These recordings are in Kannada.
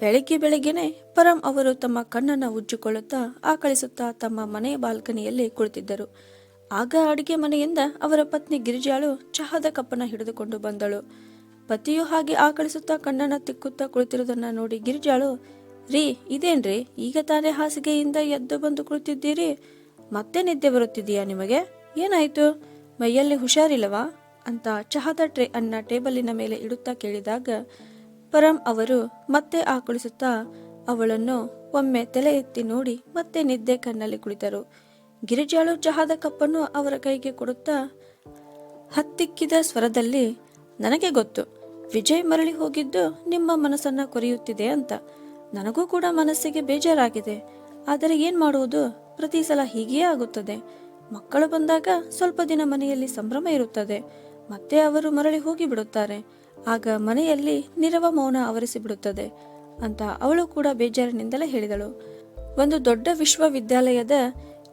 ಬೆಳಗ್ಗೆ ಬೆಳಗ್ಗೆನೆ ಪರಂ ಅವರು ತಮ್ಮ ಕಣ್ಣನ್ನು ಉಜ್ಜಿಕೊಳ್ಳುತ್ತಾ ಆಕಳಿಸುತ್ತಾ ತಮ್ಮ ಮನೆಯ ಬಾಲ್ಕನಿಯಲ್ಲಿ ಕುಳಿತಿದ್ದರು. ಆಗ ಅಡಿಗೆ ಮನೆಯಿಂದ ಅವರ ಪತ್ನಿ ಗಿರಿಜಾಳು ಚಹಾದ ಕಪ್ಪನ್ನು ಹಿಡಿದುಕೊಂಡು ಬಂದಳು. ಪತಿಯು ಹಾಗೆ ಆಕಳಿಸುತ್ತಾ ಕಣ್ಣನ್ನ ತಿಕ್ಕುತ್ತಾ ಕುಳಿತಿರುವುದನ್ನ ನೋಡಿ ಗಿರಿಜಾಳು, ರೀ, ಇದೇನ್ರಿ? ಈಗ ತಾನೇ ಹಾಸಿಗೆಯಿಂದ ಎದ್ದು ಬಂದು ಕುಳಿತಿದ್ದೀರಿ? ಮತ್ತೆ ನಿದ್ದೆ ಬರುತ್ತಿದೆಯಾ ನಿಮಗೆ? ಏನಾಯ್ತು? ಮೈಯಲ್ಲಿ ಹುಷಾರಿಲ್ಲವಾ? ಅಂತ ಚಹಾದ ಟ್ರೇ ಅನ್ನ ಟೇಬಲಿನ ಮೇಲೆ ಇಡುತ್ತಾ ಕೇಳಿದಾಗ ಪರಂ ಅವರು ಮತ್ತೆ ಆಕಳಿಸುತ್ತಾ ಅವಳನ್ನು ಒಮ್ಮೆ ತಲೆ ಎತ್ತಿ ನೋಡಿ ಮತ್ತೆ ನಿದ್ದೆ ಕಣ್ಣಲ್ಲಿ ಕುಳಿತರು. ಗಿರಿಜಾಳು ಚಹಾದ ಕಪ್ಪನ್ನು ಅವರ ಕೈಗೆ ಕೊಡುತ್ತಾ ಹತ್ತಿಕ್ಕಿದ ಸ್ವರದಲ್ಲಿ, ನನಗೆ ಗೊತ್ತು, ವಿಜಯ್ ಮರಳಿ ಹೋಗಿದ್ದು ನಿಮ್ಮ ಮನಸ್ಸನ್ನ ಕೊರೆಯುತ್ತಿದೆ ಅಂತ. ನನಗೂ ಕೂಡ ಮನಸ್ಸಿಗೆ ಬೇಜಾರಾಗಿದೆ. ಆದರೆ ಏನ್ ಮಾಡುವುದು? ಪ್ರತಿ ಸಲ ಹೀಗೆಯೇ ಆಗುತ್ತದೆ. ಮಕ್ಕಳು ಬಂದಾಗ ಸ್ವಲ್ಪ ದಿನ ಮನೆಯಲ್ಲಿ ಸಂಭ್ರಮ ಇರುತ್ತದೆ. ಮತ್ತೆ ಅವರು ಮರಳಿ ಹೋಗಿ ಬಿಡುತ್ತಾರೆ ಆಗ ಮನೆಯಲ್ಲಿ ನಿರವ ಮೌನ ಆವರಿಸಿಬಿಡುತ್ತದೆ ಅಂತ ಅವಳು ಕೂಡ ಬೇಜಾರಿನಿಂದಲೇ ಹೇಳಿದಳು. ಒಂದು ದೊಡ್ಡ ವಿಶ್ವವಿದ್ಯಾಲಯದ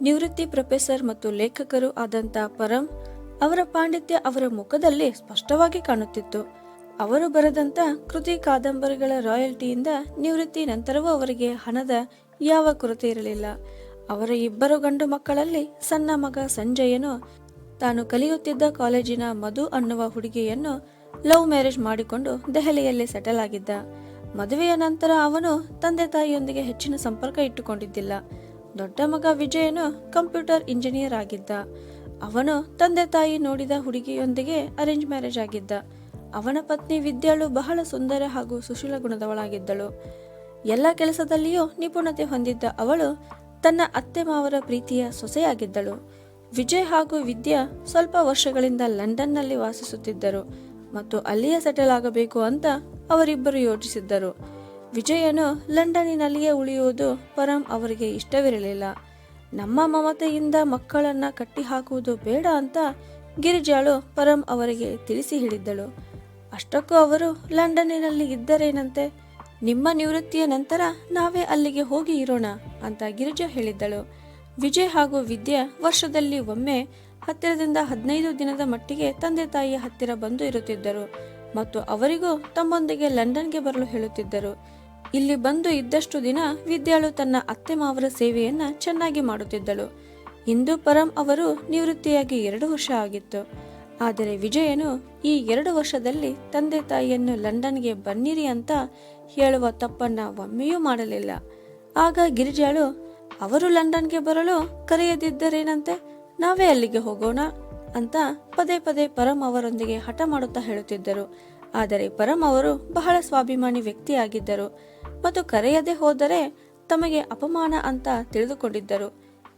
ನಿವೃತ್ತಿ ಪ್ರೊಫೆಸರ್ ಮತ್ತು ಲೇಖಕರು ಆದಂತ ಪರಂ ಅವರ ಪಾಂಡಿತ್ಯ ಅವರ ಮುಖದಲ್ಲಿ ಸ್ಪಷ್ಟವಾಗಿ ಕಾಣುತ್ತಿತ್ತು. ಅವರು ಬರೆದಂತ ಕೃತಿ ಕಾದಂಬರಿಗಳ ರಾಯಲ್ಟಿಯಿಂದ ನಿವೃತ್ತಿ ನಂತರವೂ ಅವರಿಗೆ ಹಣದ ಯಾವ ಕೊರತೆ ಇರಲಿಲ್ಲ. ಅವರ ಇಬ್ಬರು ಗಂಡು ಮಕ್ಕಳಲ್ಲಿ ಸಣ್ಣ ಮಗ ಸಂಜಯನು ತಾನು ಕಲಿಯುತ್ತಿದ್ದ ಕಾಲೇಜಿನ ಮಧು ಅನ್ನುವ ಹುಡುಗಿಯನ್ನು ಲವ್ ಮ್ಯಾರೇಜ್ ಮಾಡಿಕೊಂಡು ದೆಹಲಿಯಲ್ಲಿ ಸೆಟಲ್ ಆಗಿದ್ದ. ಮದುವೆಯ ನಂತರ ಅವನು ತಂದೆ ತಾಯಿಯೊಂದಿಗೆ ಹೆಚ್ಚಿನ ಸಂಪರ್ಕ ಇಟ್ಟುಕೊಂಡಿದ್ದಿಲ್ಲ. ದೊಡ್ಡ ಮಗ ವಿಜಯನು ಕಂಪ್ಯೂಟರ್ ಇಂಜಿನಿಯರ್ ಆಗಿದ್ದ. ಅವನು ತಂದೆ ತಾಯಿ ನೋಡಿದ ಹುಡುಗಿಯೊಂದಿಗೆ ಅರೇಂಜ್ ಮ್ಯಾರೇಜ್ ಆಗಿದ್ದ. ಅವನ ಪತ್ನಿ ವಿದ್ಯಾಳು ಬಹಳ ಸುಂದರ ಹಾಗೂ ಸುಶೀಲ ಗುಣದವಳಾಗಿದ್ದಳು. ಎಲ್ಲ ಕೆಲಸದಲ್ಲಿಯೂ ನಿಪುಣತೆ ಹೊಂದಿದ್ದ ಅವಳು ತನ್ನ ಅತ್ತೆ ಮಾವರ ಪ್ರೀತಿಯ ಸೊಸೆಯಾಗಿದ್ದಳು. ವಿಜಯ್ ಹಾಗೂ ವಿದ್ಯಾ ಸ್ವಲ್ಪ ವರ್ಷಗಳಿಂದ ಲಂಡನ್ನಲ್ಲಿ ವಾಸಿಸುತ್ತಿದ್ದರು. ಮತ್ತು ಅಲ್ಲಿಯೇ ಸೆಟಲ್ ಆಗಬೇಕು ಅಂತ ಅವರಿಬ್ಬರು ಯೋಚಿಸಿದ್ದರು. ವಿಜಯನು ಲಂಡನ್ನಿನಲ್ಲಿಯೇ ಉಳಿಯುವುದು ಪರಂ ಅವರಿಗೆ ಇಷ್ಟವಿರಲಿಲ್ಲ. ನಮ್ಮ ಮಮತೆಯಿಂದ ಮಕ್ಕಳನ್ನ ಕಟ್ಟಿಹಾಕುವುದು ಬೇಡ ಅಂತ ಗಿರಿಜಾಳು ಪರಂ ಅವರಿಗೆ ತಿಳಿಸಿ ಹೇಳಿದ್ದಳು. ಅಷ್ಟಕ್ಕೂ ಅವರು, ಲಂಡನ್ನಿನಲ್ಲಿ ಇದ್ದರೇನಂತೆ? ನಿಮ್ಮ ನಿವೃತ್ತಿಯ ನಂತರ ನಾವೇ ಅಲ್ಲಿಗೆ ಹೋಗಿ ಇರೋಣ ಅಂತ ಗಿರಿಜಾ ಹೇಳಿದ್ದಳು. ವಿಜಯ್ ಹಾಗೂ ವಿದ್ಯಾ ವರ್ಷದಲ್ಲಿ ಒಮ್ಮೆ ಹತ್ತಿರದಿಂದ ಹದಿನೈದು ದಿನದ ಮಟ್ಟಿಗೆ ತಂದೆ ತಾಯಿಯ ಹತ್ತಿರ ಬಂದು ಇರುತ್ತಿದ್ದರು ಮತ್ತು ಅವರಿಗೂ ತಮ್ಮೊಂದಿಗೆ ಲಂಡನ್ಗೆ ಬರಲು ಹೇಳುತ್ತಿದ್ದರು. ಇಲ್ಲಿ ಬಂದು ಇದ್ದಷ್ಟು ದಿನ ವಿದ್ಯಾಳು ತನ್ನ ಅತ್ತೆ ಮಾವರ ಸೇವೆಯನ್ನ ಚೆನ್ನಾಗಿ ಮಾಡುತ್ತಿದ್ದಳು. ಇಂದು ಪರಂ ಅವರು ನಿವೃತ್ತಿಯಾಗಿ ಎರಡು ವರ್ಷ ಆಗಿತ್ತು. ಆದರೆ ವಿಜಯನು ಈ ಎರಡು ವರ್ಷದಲ್ಲಿ ತಂದೆ ತಾಯಿಯನ್ನು ಲಂಡನ್ಗೆ ಬನ್ನಿರಿ ಅಂತ ಹೇಳುವ ತಪ್ಪನ್ನ ಒಮ್ಮೆಯೂ ಮಾಡಲಿಲ್ಲ. ಆಗ ಗಿರಿಜಾಳು, ಅವರು ಲಂಡನ್ಗೆ ಬರಲು ಕರೆಯದಿದ್ದರೇನಂತೆ? ನಾವೇ ಅಲ್ಲಿಗೆ ಹೋಗೋಣ ಅಂತ ಪದೇ ಪದೇ ಪರಂ ಅವರೊಂದಿಗೆ ಹಠ ಮಾಡುತ್ತಾ ಹೇಳುತ್ತಿದ್ದರು. ಆದರೆ ಪರಂ ಅವರು ಬಹಳ ಸ್ವಾಭಿಮಾನಿ ವ್ಯಕ್ತಿಯಾಗಿದ್ದರು ಮತ್ತು ಕರೆಯದೆ ಹೋದರೆ ತಮಗೆ ಅಪಮಾನ ಅಂತ ತಿಳಿದುಕೊಂಡಿದ್ದರು.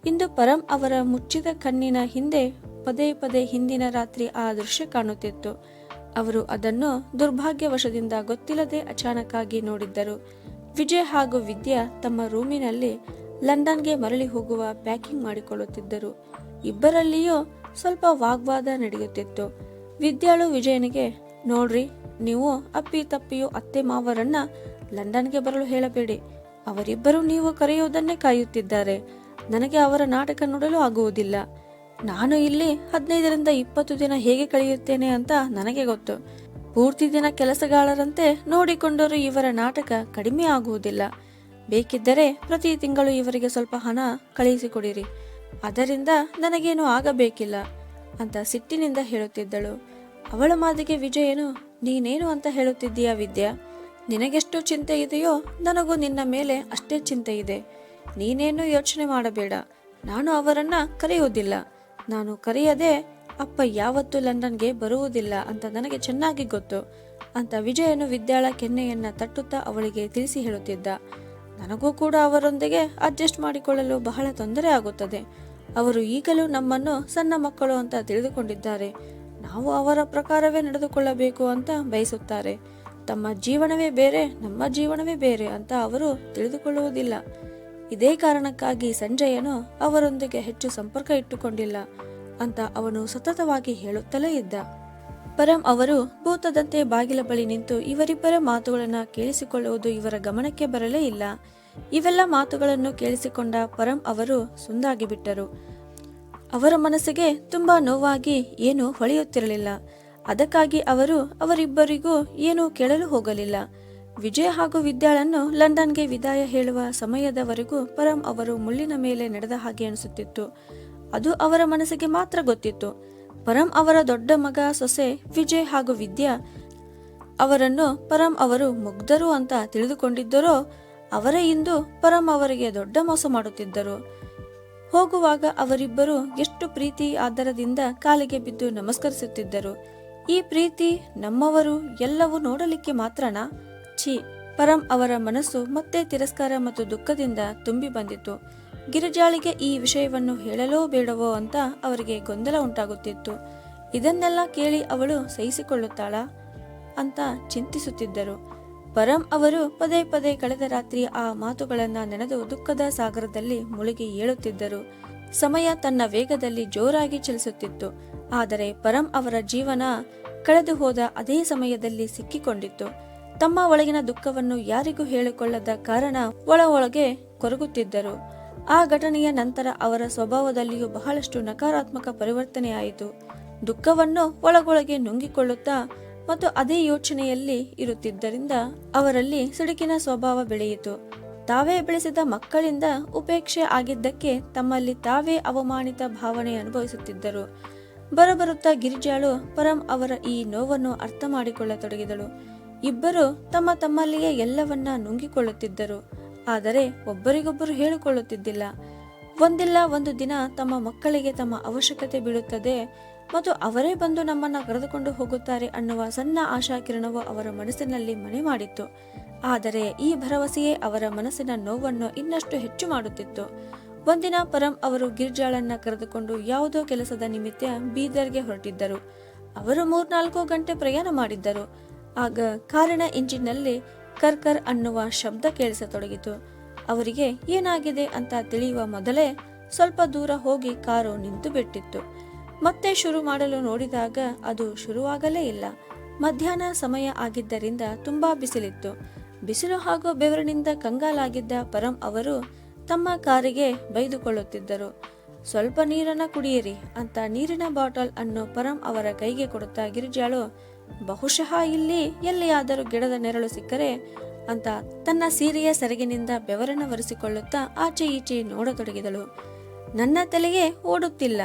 ಇಂದು ಪರಂ ಅವರ ಮುಚ್ಚಿದ ಕಣ್ಣಿನ ಹಿಂದೆ ಪದೇ ಪದೇ ಹಿಂದಿನ ರಾತ್ರಿ ಆ ದೃಶ್ಯ ಕಾಣುತ್ತಿತ್ತು. ಅವರು ಅದನ್ನು ದುರ್ಭಾಗ್ಯವಶದಿಂದ ಗೊತ್ತಿಲ್ಲದೆ ಅಚಾನಕ್ಕಾಗಿ ನೋಡಿದ್ದರು. ವಿಜಯ್ ಹಾಗೂ ವಿದ್ಯಾ ತಮ್ಮ ರೂಮಿನಲ್ಲಿ ಲಂಡನ್ಗೆ ಮರಳಿ ಹೋಗುವ ಪ್ಯಾಕಿಂಗ್ ಮಾಡಿಕೊಳ್ಳುತ್ತಿದ್ದರು. ಇಬ್ಬರಲ್ಲಿಯೂ ಸ್ವಲ್ಪ ವಾಗ್ವಾದ ನಡೆಯುತ್ತಿತ್ತು. ವಿದ್ಯಾಳು ವಿಜಯನಿಗೆ, ನೋಡ್ರಿ, ನೀವು ಅಪ್ಪಿ ತಪ್ಪಿಯು ಅತ್ತೆ ಮಾವರನ್ನ ಲಂಡನ್ಗೆ ಬರಲು ಹೇಳಬೇಡಿ. ಅವರಿಬ್ಬರು ನೀವು ಕರೆಯುವುದನ್ನೇ ಕಾಯುತ್ತಿದ್ದಾರೆ. ನನಗೆ ಅವರ ನಾಟಕ ನೋಡಲು ಆಗುವುದಿಲ್ಲ. ನಾನು ಇಲ್ಲಿ ಹದಿನೈದರಿಂದ ಇಪ್ಪತ್ತು ದಿನ ಹೇಗೆ ಕಳೆಯುತ್ತೇನೆ ಅಂತ ನನಗೆ ಗೊತ್ತು. ಪೂರ್ತಿ ದಿನ ಕೆಲಸಗಾರರಂತೆ ನೋಡಿಕೊಂಡರೂ ಇವರ ನಾಟಕ ಕಡಿಮೆ ಆಗುವುದಿಲ್ಲ. ಬೇಕಿದ್ದರೆ ಪ್ರತಿ ತಿಂಗಳು ಇವರಿಗೆ ಸ್ವಲ್ಪ ಹಣ ಕಳುಹಿಸಿಕೊಡಿರಿ ಅದರಿಂದ ನನಗೇನು ಆಗಬೇಕಿಲ್ಲ ಅಂತ ಸಿಟ್ಟಿನಿಂದ ಹೇಳುತ್ತಿದ್ದಳು. ಅವಳ ಮಾತಿಗೆ ವಿಜಯನು, ನೀನೇನು ಅಂತ ಹೇಳುತ್ತಿದ್ದೀಯಾ ವಿದ್ಯಾ? ನಿನಗೆಷ್ಟು ಚಿಂತೆ ಇದೆಯೋ ನನಗೂ ನಿನ್ನ ಮೇಲೆ ಅಷ್ಟೇ ಚಿಂತೆ ಇದೆ. ನೀನೇನು ಯೋಚನೆ ಮಾಡಬೇಡ. ನಾನು ಅವರನ್ನ ಕರೆಯುವುದಿಲ್ಲ. ನಾನು ಕರೆಯದೆ ಅಪ್ಪ ಯಾವತ್ತೂ ಲಂಡನ್ಗೆ ಬರುವುದಿಲ್ಲ ಅಂತ ನನಗೆ ಚೆನ್ನಾಗಿ ಗೊತ್ತು ಅಂತ ವಿಜಯನು ವಿದ್ಯಾಳ ಕೆನ್ನೆಯನ್ನ ತಟ್ಟುತ್ತಾ ಅವಳಿಗೆ ತಿಳಿಸಿ ಹೇಳುತ್ತಿದ್ದ. ನನಗೂ ಕೂಡ ಅವರೊಂದಿಗೆ ಅಡ್ಜಸ್ಟ್ ಮಾಡಿಕೊಳ್ಳಲು ಬಹಳ ತೊಂದರೆ ಆಗುತ್ತದೆ. ಅವರು ಈಗಲೂ ನಮ್ಮನ್ನು ಸಣ್ಣ ಮಕ್ಕಳು ಅಂತ ತಿಳಿದುಕೊಂಡಿದ್ದಾರೆ. ನಾವು ಅವರ ಪ್ರಕಾರವೇ ನಡೆದುಕೊಳ್ಳಬೇಕು ಅಂತ ಬಯಸುತ್ತಾರೆ. ತಮ್ಮ ಜೀವನವೇ ಬೇರೆ, ನಮ್ಮ ಜೀವನವೇ ಬೇರೆ ಅಂತ ಅವರು ತಿಳಿದುಕೊಳ್ಳುವುದಿಲ್ಲ. ಇದೇ ಕಾರಣಕ್ಕಾಗಿ ಸಂಜಯನು ಅವರೊಂದಿಗೆ ಹೆಚ್ಚು ಸಂಪರ್ಕ ಇಟ್ಟುಕೊಂಡಿಲ್ಲ ಅಂತ ಅವನು ಸತತವಾಗಿ ಹೇಳುತ್ತಲೇ ಇದ್ದ. ಪರಂ ಅವರು ಭೂತದಂತೆ ಬಾಗಿಲ ಬಳಿ ನಿಂತು ಇವರಿಬ್ಬರ ಮಾತುಗಳನ್ನು ಕೇಳಿಸಿಕೊಳ್ಳುವುದು ಇವರ ಗಮನಕ್ಕೆ ಬರಲೇ ಇಲ್ಲ. ಇವೆಲ್ಲ ಮಾತುಗಳನ್ನು ಕೇಳಿಸಿಕೊಂಡ ಪರಂ ಅವರು ಸುಂದಾಗಿ ಬಿಟ್ಟರು. ಅವರ ಮನಸ್ಸಿಗೆ ತುಂಬಾ ನೋವಾಗಿ ಏನೂ ಹೊಳೆಯುತ್ತಿರಲಿಲ್ಲ. ಅದಕ್ಕಾಗಿ ಅವರು ಅವರಿಬ್ಬರಿಗೂ ಏನೂ ಕೇಳಲು ಹೋಗಲಿಲ್ಲ. ವಿಜಯ್ ಹಾಗೂ ವಿದ್ಯಾಳನ್ನು ಲಂಡನ್ಗೆ ವಿದಾಯ ಹೇಳುವ ಸಮಯದವರೆಗೂ ಪರಂ ಅವರು ಮುಳ್ಳಿನ ಮೇಲೆ ನಡೆದ ಹಾಗೆ ಅನಿಸುತ್ತಿತ್ತು. ಅದು ಅವರ ಮನಸ್ಸಿಗೆ ಮಾತ್ರ ಗೊತ್ತಿತ್ತು. ಪರಂ ಅವರ ದೊಡ್ಡ ಮಗ ಸೊಸೆ ವಿಜಯ್ ಹಾಗೂ ವಿದ್ಯಾ ಅವರನ್ನು ಪರಂ ಅವರು ಮುಗ್ಧರು ಅಂತ ತಿಳಿದುಕೊಂಡಿದ್ದರೋ, ಅವರೇ ಇಂದು ಪರಂ ಅವರಿಗೆ ದೊಡ್ಡ ಮೋಸ ಮಾಡುತ್ತಿದ್ದರು. ಹೋಗುವಾಗ ಅವರಿಬ್ಬರು ಎಷ್ಟು ಪ್ರೀತಿ ಆದರದಿಂದ ಕಾಲಿಗೆ ಬಿದ್ದು ನಮಸ್ಕರಿಸುತ್ತಿದ್ದರು. ಈ ಪ್ರೀತಿ ನಮ್ಮವರು ಎಲ್ಲವೂ ನೋಡಲಿಕ್ಕೆ ಮಾತ್ರನಾ? ಛೀ, ಪರಂ ಅವರ ಮನಸ್ಸು ಮತ್ತೆ ತಿರಸ್ಕಾರ ಮತ್ತು ದುಃಖದಿಂದ ತುಂಬಿ ಬಂದಿತು ಗಿರಿಜಾಳಿಗೆ ಈ ವಿಷಯವನ್ನು ಹೇಳಲೋ ಬೇಡವೋ ಅಂತ ಅವರಿಗೆ ಗೊಂದಲ ಉಂಟಾಗುತ್ತಿತ್ತು. ಇದನ್ನೆಲ್ಲ ಕೇಳಿ ಅವಳು ಸಹಿಸಿಕೊಳ್ಳುತ್ತಾಳಾ ಅಂತ ಚಿಂತಿಸುತ್ತಿದ್ದರು. ಪರಂ ಅವರು ಪದೇ ಪದೇ ಕಳೆದ ರಾತ್ರಿ ಆ ಮಾತುಗಳನ್ನು ನೆನೆದು ದುಃಖದ ಸಾಗರದಲ್ಲಿ ಮುಳುಗಿ ಏಳುತ್ತಿದ್ದರು. ಸಮಯ ತನ್ನ ವೇಗದಲ್ಲಿ ಜೋರಾಗಿ ಚಲಿಸುತ್ತಿತ್ತು. ಆದರೆ ಪರಂ ಅವರ ಜೀವನ ಕಳೆದು ಹೋದ ಅದೇ ಸಮಯದಲ್ಲಿ ಸಿಕ್ಕಿಕೊಂಡಿತ್ತು. ತಮ್ಮ ಒಳಗಿನ ದುಃಖವನ್ನು ಯಾರಿಗೂ ಹೇಳಿಕೊಳ್ಳದ ಕಾರಣ ಒಳ ಒಳಗೆ ಕೊರಗುತ್ತಿದ್ದರು. ಆ ಘಟನೆಯ ನಂತರ ಅವರ ಸ್ವಭಾವದಲ್ಲಿಯೂ ಬಹಳಷ್ಟು ನಕಾರಾತ್ಮಕ ಪರಿವರ್ತನೆಯಾಯಿತು. ದುಃಖವನ್ನು ಒಳಗೊಳಗೆ ನುಂಗಿಕೊಳ್ಳುತ್ತಾ ಮತ್ತು ಅದೇ ಯೋಚನೆಯಲ್ಲಿ ಇರುತ್ತಿದ್ದರಿಂದ ಅವರಲ್ಲಿ ಸಿಡುಕಿನ ಸ್ವಭಾವ ಬೆಳೆಯಿತು. ತಾವೇ ಬೆಳೆಸಿದ ಮಕ್ಕಳಿಂದ ಉಪೇಕ್ಷೆ ಆಗಿದ್ದಕ್ಕೆ ತಮ್ಮಲ್ಲಿ ತಾವೇ ಅವಮಾನಿತ ಭಾವನೆ ಅನುಭವಿಸುತ್ತಿದ್ದರು. ಬರಬರುತ್ತಾ ಗಿರಿಜಾಳು ಪರಂ ಅವರ ಈ ನೋವನ್ನು ಅರ್ಥ ಮಾಡಿಕೊಳ್ಳತೊಡಗಿದಳು ಇಬ್ಬರು ತಮ್ಮ ತಮ್ಮಲ್ಲಿಯೇ ಎಲ್ಲವನ್ನ ನುಂಗಿಕೊಳ್ಳುತ್ತಿದ್ದರು. ಆದರೆ ಒಬ್ಬರಿಗೊಬ್ಬರು ಹೇಳಿಕೊಳ್ಳುತ್ತಿದ್ದಿಲ್ಲ. ಒಂದಿಲ್ಲ ಒಂದು ದಿನ ತಮ್ಮ ಮಕ್ಕಳಿಗೆ ತಮ್ಮ ಅವಶ್ಯಕತೆ ಬೀಳುತ್ತದೆ ಮತ್ತು ಅವರೇ ಬಂದು ನಮ್ಮನ್ನ ಕರೆದುಕೊಂಡು ಹೋಗುತ್ತಾರೆ ಅನ್ನುವ ಸಣ್ಣ ಆಶಾಕಿರಣವು ಅವರ ಮನಸ್ಸಿನಲ್ಲಿ ಮನೆ ಮಾಡಿತ್ತು. ಆದರೆ ಈ ಭರವಸೆಯೇ ಅವರ ಮನಸ್ಸಿನ ನೋವನ್ನು ಇನ್ನಷ್ಟು ಹೆಚ್ಚು ಮಾಡುತ್ತಿತ್ತು. ಒಂದಿನ ಪರಂ ಅವರು ಗಿರ್ಜಾಳನ್ನ ಕರೆದುಕೊಂಡು ಯಾವುದೋ ಕೆಲಸದ ನಿಮಿತ್ತ ಬೀದರ್ಗೆ ಹೊರಟಿದ್ದರು. ಅವರು ಮೂರ್ನಾಲ್ಕು ಗಂಟೆ ಪ್ರಯಾಣ ಮಾಡಿದ್ದರು. ಆಗ ಕಾರಣ ಇಂಜಿನ್ನಲ್ಲಿ ಕರ್ಕರ್ ಅನ್ನುವ ಶಬ್ದ ಕೇಳಿಸತೊಡಗಿತು. ಅವರಿಗೆ ಏನಾಗಿದೆ ಅಂತ ತಿಳಿಯುವ ಮೊದಲೇ ಸ್ವಲ್ಪ ದೂರ ಹೋಗಿ ಕಾರು ನಿಂತು ಬಿಟ್ಟಿತ್ತು. ಮತ್ತೆ ಶುರು ಮಾಡಲು ನೋಡಿದಾಗ ಅದು ಶುರುವಾಗಲೇ ಇಲ್ಲ. ಮಧ್ಯಾಹ್ನ ಸಮಯ ಆಗಿದ್ದರಿಂದ ತುಂಬಾ ಬಿಸಿಲಿತ್ತು. ಬಿಸಿಲು ಹಾಗೂ ಬೆವರಿನಿಂದ ಕಂಗಾಲಾಗಿದ್ದ ಪರಂ ಅವರು ತಮ್ಮ ಕಾರಿಗೆ ಬೈದುಕೊಳ್ಳುತ್ತಿದ್ದರು. ಸ್ವಲ್ಪ ನೀರನ್ನ ಕುಡಿಯಿರಿ ಅಂತ ನೀರಿನ ಬಾಟಲ್ ಅನ್ನು ಪರಂ ಅವರ ಕೈಗೆ ಕೊಡುತ್ತಾ ಗಿರಿಜಾಳು ಬಹುಶಃ ಇಲ್ಲಿ ಎಲ್ಲಿಯಾದರೂ ಗಿಡದ ನೆರಳು ಸಿಕ್ಕರೆ ಅಂತ ತನ್ನ ಸೀರೆಯ ಸೆರಗಿನಿಂದ ಬೆವರನ್ನು ಒರೆಸಿಕೊಳ್ಳುತ್ತಾ ಆಚೆ ಈಚೆ ನೋಡತೊಡಗಿದಳು. ನನ್ನ ತಲೆಗೆ ಓಡುತ್ತಿಲ್ಲ.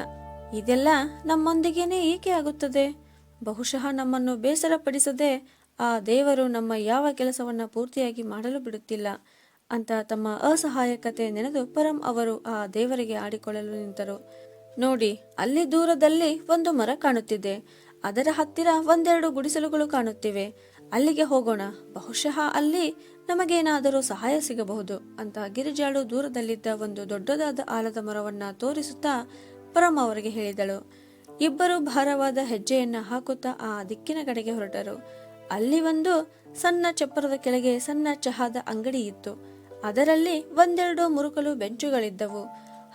ಇದೆಲ್ಲ ನಮ್ಮೊಂದಿಗೇನೆ ಏಕೆ ಆಗುತ್ತದೆ? ಬಹುಶಃ ನಮ್ಮನ್ನು ಬೇಸರಪಡಿಸದೆ ಆ ದೇವರು ನಮ್ಮ ಯಾವ ಕೆಲಸವನ್ನ ಪೂರ್ತಿಯಾಗಿ ಮಾಡಲು ಬಿಡುತ್ತಿಲ್ಲ ಅಂತ ತಮ್ಮ ಅಸಹಾಯಕತೆ ನೆನೆದು ಪರಂ ಅವರು ಆ ದೇವರಿಗೆ ಆಡಿಕೊಳ್ಳಲು ನಿಂತರು. ನೋಡಿ, ಅಲ್ಲಿ ದೂರದಲ್ಲಿ ಒಂದು ಮರ ಕಾಣುತ್ತಿದೆ. ಅದರ ಹತ್ತಿರ ಒಂದೆರಡು ಗುಡಿಸಲುಗಳು ಕಾಣುತ್ತಿವೆ. ಅಲ್ಲಿಗೆ ಹೋಗೋಣ. ಬಹುಶಃ ಅಲ್ಲಿ ನಮಗೇನಾದರೂ ಸಹಾಯ ಸಿಗಬಹುದು ಅಂತ ಗಿರಿಜಾಳು ದೂರದಲ್ಲಿದ್ದ ಒಂದು ದೊಡ್ಡದಾದ ಆಲದ ಮರವನ್ನ ತೋರಿಸುತ್ತಾ ಪರಮ ಅವರಿಗೆ ಹೇಳಿದಳು. ಇಬ್ಬರು ಭಾರವಾದ ಹೆಜ್ಜೆಯನ್ನ ಹಾಕುತ್ತಾ ಆ ದಿಕ್ಕಿನ ಕಡೆಗೆ ಹೊರಟರು. ಅಲ್ಲಿ ಒಂದು ಸಣ್ಣ ಚಪ್ಪರದ ಕೆಳಗೆ ಸಣ್ಣ ಚಹಾದ ಅಂಗಡಿ ಇತ್ತು. ಅದರಲ್ಲಿ ಒಂದೆರಡು ಮುರುಕಲು ಬೆಂಚುಗಳಿದ್ದವು.